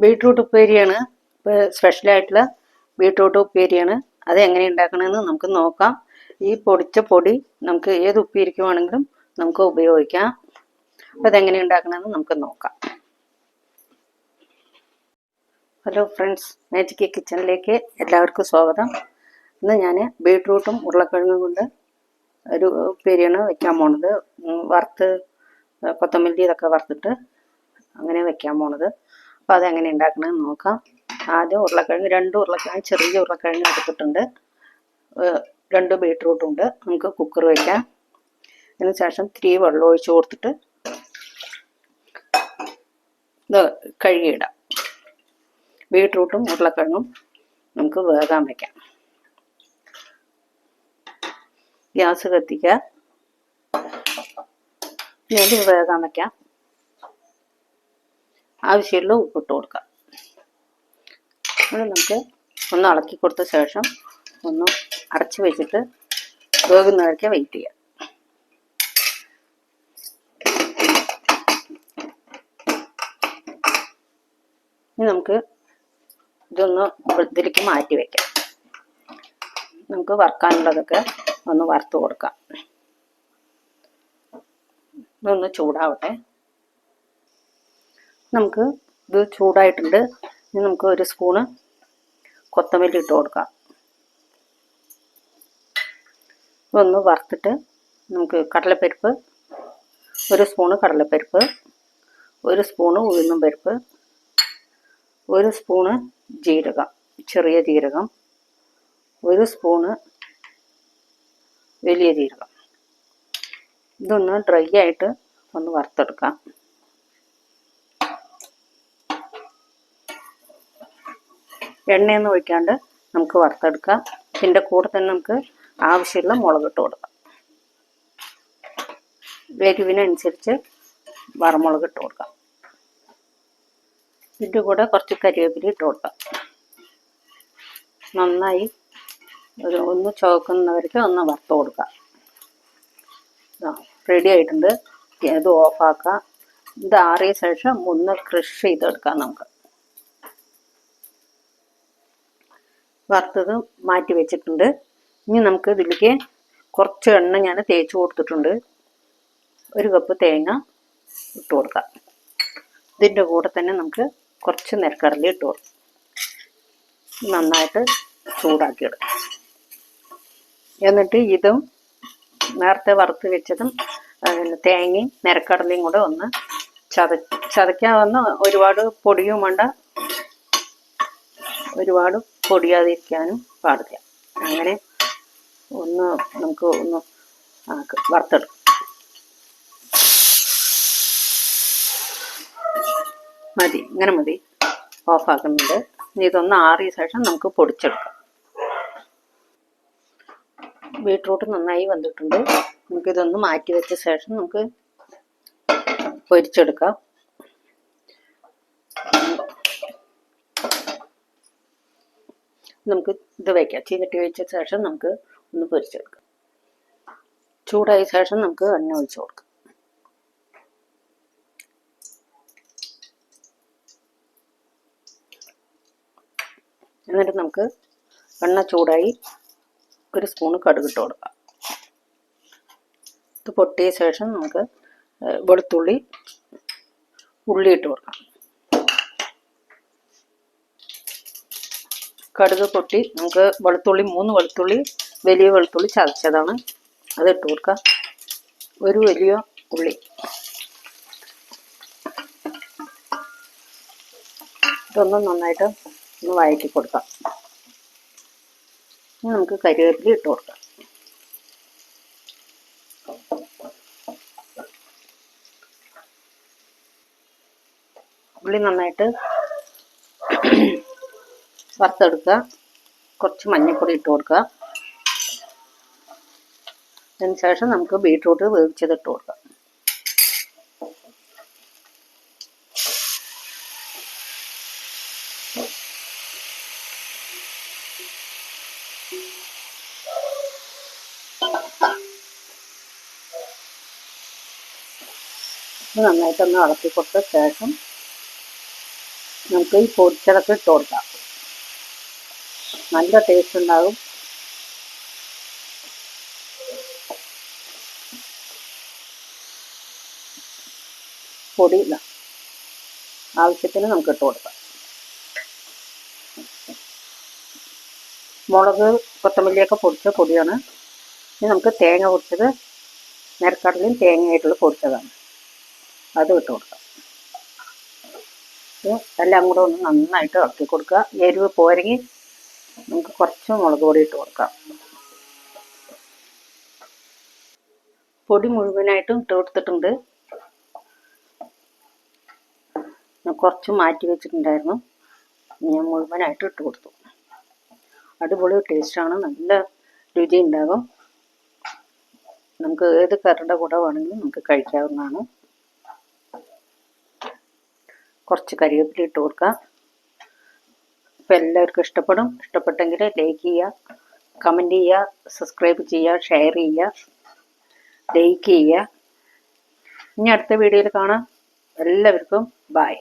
Beetroot ഉപ്പേരിയാണ്. ഇപ്പോൾ സ്പെഷ്യലായിട്ടുള്ള beetroot ഉപ്പേരിയാണ്. അത് എങ്ങനെ ഉണ്ടാക്കണമെന്ന് നമുക്ക് നോക്കാം. ഈ പൊടിച്ച പൊടി നമുക്ക് ഏത് ഉപ്പേരിക്ക് വേണമെങ്കിലും നമുക്ക് ഉപയോഗിക്കാം. അപ്പോൾ അതെങ്ങനെ ഉണ്ടാക്കണമെന്ന് നമുക്ക് നോക്കാം. ഹലോ ഫ്രണ്ട്സ് മാജിക് കിച്ചണിലേക്ക് എല്ലാവർക്കും സ്വാഗതം. ഇന്ന് ഞാൻ ബീട്രൂട്ടും ഉരുളക്കിഴങ്ങും കൊണ്ട് ഒരു ഉപ്പേരിയാണ് വെക്കാൻ പോണത്. വറുത്ത് കൊത്തമല്ലി ഇതൊക്കെ വറുത്തിട്ട് അങ്ങനെ വെക്കാൻ പോണത്. അപ്പോൾ അതെങ്ങനെ ഉണ്ടാക്കണമെന്ന് നോക്കാം. ആദ്യം ഉരുളക്കിഴങ്ങ് രണ്ട് ഉരുളക്കിഴങ്ങ് ചെറിയ ഉരുളക്കിഴങ്ങ് എടുത്തിട്ടുണ്ട്. രണ്ട് ബീട്രൂട്ടും ഉണ്ട്. നമുക്ക് കുക്കർ വയ്ക്കാം അതിന് ശേഷം ഇത്തിരി വെള്ളം ഒഴിച്ച് കൊടുത്തിട്ട് ഇത് കഴുകിയിടാം. ബീട്രൂട്ടും ഉരുളക്കിഴങ്ങും നമുക്ക് വേകാൻ വയ്ക്കാം ഗ്യാസ് കത്തിക്കുക ഇനി അത് വേകാൻ വയ്ക്കാം ആവശ്യമുള്ള ഉപ്പിട്ട് കൊടുക്കാം. അത് നമുക്ക് ഒന്ന് ഇളക്കി കൊടുത്ത ശേഷം ഒന്ന് അടച്ച് വെച്ചിട്ട് വേകുന്നവരൊക്കെ വെയിറ്റ് ചെയ്യാം. ഇനി നമുക്ക് ഇതൊന്ന് ഇതിലേക്ക് മാറ്റി വെക്കാം. നമുക്ക് വറുക്കാനുള്ളതൊക്കെ ഒന്ന് വറുത്ത് കൊടുക്കാം. ഇതൊന്ന് ചൂടാവട്ടെ. നമുക്ക് ഇത് ചൂടായിട്ടുണ്ട്. ഇനി നമുക്ക് ഒരു സ്പൂണ് കൊത്തമല്ലി ഇട്ട് കൊടുക്കാം. ഇതൊന്ന് വറുത്തിട്ട് നമുക്ക് കടലപ്പരിപ്പ് ഒരു സ്പൂണ് കടലപ്പരിപ്പ് ഒരു സ്പൂണ് ഉഴുന്നും പരിപ്പ് ഒരു സ്പൂണ് ജീരകം ചെറിയ ജീരകം ഒരു സ്പൂണ് വലിയ ജീരകം. ഇതൊന്ന് ഡ്രൈ ആയിട്ട് ഒന്ന് വറുത്തെടുക്കാം. എണ്ണയൊന്നും ഒഴിക്കാണ്ട് നമുക്ക് വറുത്തെടുക്കാം. ഇതിന്റെ കൂടെ തന്നെ നമുക്ക് ആവശ്യമുള്ള മുളക് ഇട്ട് കൊടുക്കാം. എരിവിനനുസരിച്ച് വറമുളക് ഇട്ട് കൊടുക്കാം. ഇതിന്റെ കൂടെ കുറച്ച് കരിവേപ്പില ഇട്ട് കൊടുക്കാം. നന്നായി ഒരു ഒന്ന് ചുവക്കുന്നവർക്ക് ഒന്ന് വറുത്ത് കൊടുക്കാം. റെഡി ആയിട്ടുണ്ട്. ഇത് ഓഫാക്കാം ഇത് ആറിയ ശേഷം ഒന്ന് ക്രഷ് ചെയ്തെടുക്കാം നമുക്ക്. വറുത്തത് മാറ്റി വെച്ചിട്ടുണ്ട്. ഇനി നമുക്ക് ഇതിലേക്ക് കുറച്ച് എണ്ണ ഞാൻ തേച്ച് കൊടുത്തിട്ടുണ്ട്. ഒരു കപ്പ് തേങ്ങ ഇട്ട് കൊടുക്കാം. ഇതിന്റെ കൂടെ തന്നെ നമുക്ക് കുറച്ച് നെൽക്കടല ഇട്ട് കൊടുക്കാം. നന്നായിട്ട് ചൂടാക്കിയെടുക്കാം. എന്നിട്ട് ഇതും നേരത്തെ വറുത്ത് വെച്ചതും തേങ്ങയും നിരക്കടലയും കൂടെ ഒന്ന് ചത ചതയ്ക്കാൻ വന്ന് ഒരുപാട് പൊടിയും വേണ്ട. ഒരുപാട് പൊടിയാതിരിക്കാനും പാടില്ല. അങ്ങനെ ഒന്ന് നമുക്ക് ഒന്ന് വറുത്തെടുക്കും. മതി ഇങ്ങനെ മതി. ഓഫാക്കുന്നുണ്ട് ഇനി ഇതൊന്ന് ആറിയ ശേഷം നമുക്ക് പൊടിച്ചെടുക്കാം. ബീട്രൂട്ട് നന്നായി വന്നിട്ടുണ്ട്. നമുക്കിതൊന്ന് മാറ്റി വെച്ച ശേഷം നമുക്ക് പൊരിച്ചെടുക്കാം. നമുക്ക് ഇത് വയ്ക്കാം ചീനട്ടി വെച്ച ശേഷം നമുക്ക് ഒന്ന് പൊരിച്ചെടുക്കാം ചൂടായ ശേഷം നമുക്ക് എണ്ണ ഒഴിച്ചു കൊടുക്കാം. എന്നിട്ട് നമുക്ക് എണ്ണ ചൂടായി ഒരു സ്പൂണ് കടുകിട്ട് കൊടുക്കാം. ഇത് പൊട്ടിയ ശേഷം നമുക്ക് വെളുത്തുള്ളി ഉള്ളി ഇട്ട് കൊടുക്കാം. കടുക് പൊട്ടി. നമുക്ക് വെളുത്തുള്ളി മൂന്ന് വെളുത്തുള്ളി വലിയ വെളുത്തുള്ളി ചതച്ചതാണ്. അത് ഇട്ട് കൊടുക്കുക ഒരു വലിയ ഉള്ളി. ഇതൊന്ന് നന്നായിട്ട് ഒന്ന് വഴറ്റി കൊടുക്കാം. ഇനി നമുക്ക് കരിവേപ്പില ഇട്ട് കൊടുക്കാം. ഉള്ളി നന്നായിട്ട് വറുത്തെടുക്കുക. കുറച്ച് മഞ്ഞൾപ്പൊടി ഇട്ട് കൊടുക്കുക. അതിന് ശേഷം നമുക്ക് ബീട്രൂട്ട് വേവിച്ചത് ഇട്ട് കൊടുക്കാം. ഇത് നന്നായിട്ടൊന്ന് ഇളക്കി കൊടുത്ത ശേഷം നമുക്ക് ഈ പൊടിച്ചിടക്ക് ഇട്ട് കൊടുക്കാം. നല്ല ടേസ്റ്റ് ഉണ്ടാകും പൊടി. ആവശ്യത്തിന് നമുക്ക് ഇട്ട് കൊടുക്കാം. മുളക് കൊത്തമല്ലിയൊക്കെ പൊടിച്ച പൊടിയാണ്. ഇനി നമുക്ക് തേങ്ങ പൊടിച്ചത് നിരക്കടലും തേങ്ങയായിട്ടുള്ള പൊടിച്ചതാണ്. അത് ഇട്ട് കൊടുക്കാം. എല്ലാം കൂടെ ഒന്ന് നന്നായിട്ട് ഇളക്കി കൊടുക്കുക. എരിവ് പോരെങ്കിൽ നമുക്ക് കുറച്ച് മുളക് പൊടി ഇട്ട് കൊടുക്കാം. പൊടി മുഴുവനായിട്ടും ഇട്ട് കൊടുത്തിട്ടുണ്ട്. കുറച്ച് മാറ്റി വെച്ചിട്ടുണ്ടായിരുന്നു. ഞാൻ മുഴുവനായിട്ട് ഇട്ട് കൊടുത്തു. അടിപൊളി ടേസ്റ്റാണ് നല്ല രുചി ഉണ്ടാകും. നമുക്ക് ഏത് കറിയുടെ കൂടെ വേണമെങ്കിലും നമുക്ക് കഴിക്കാവുന്നതാണ്. കുറച്ച് കരിവേപ്പില ഇട്ട് കൊടുക്കാം. അപ്പോൾ എല്ലാവർക്കും ഇഷ്ടപ്പെടും. ഇഷ്ടപ്പെട്ടെങ്കിൽ ലൈക്ക് ചെയ്യുക കമന്റ് ചെയ്യുക സബ്സ്ക്രൈബ് ചെയ്യുക ഷെയർ ചെയ്യുക ലൈക്ക് ചെയ്യുക. ഇനി അടുത്ത വീഡിയോയിൽ കാണാം. എല്ലാവർക്കും ബായ്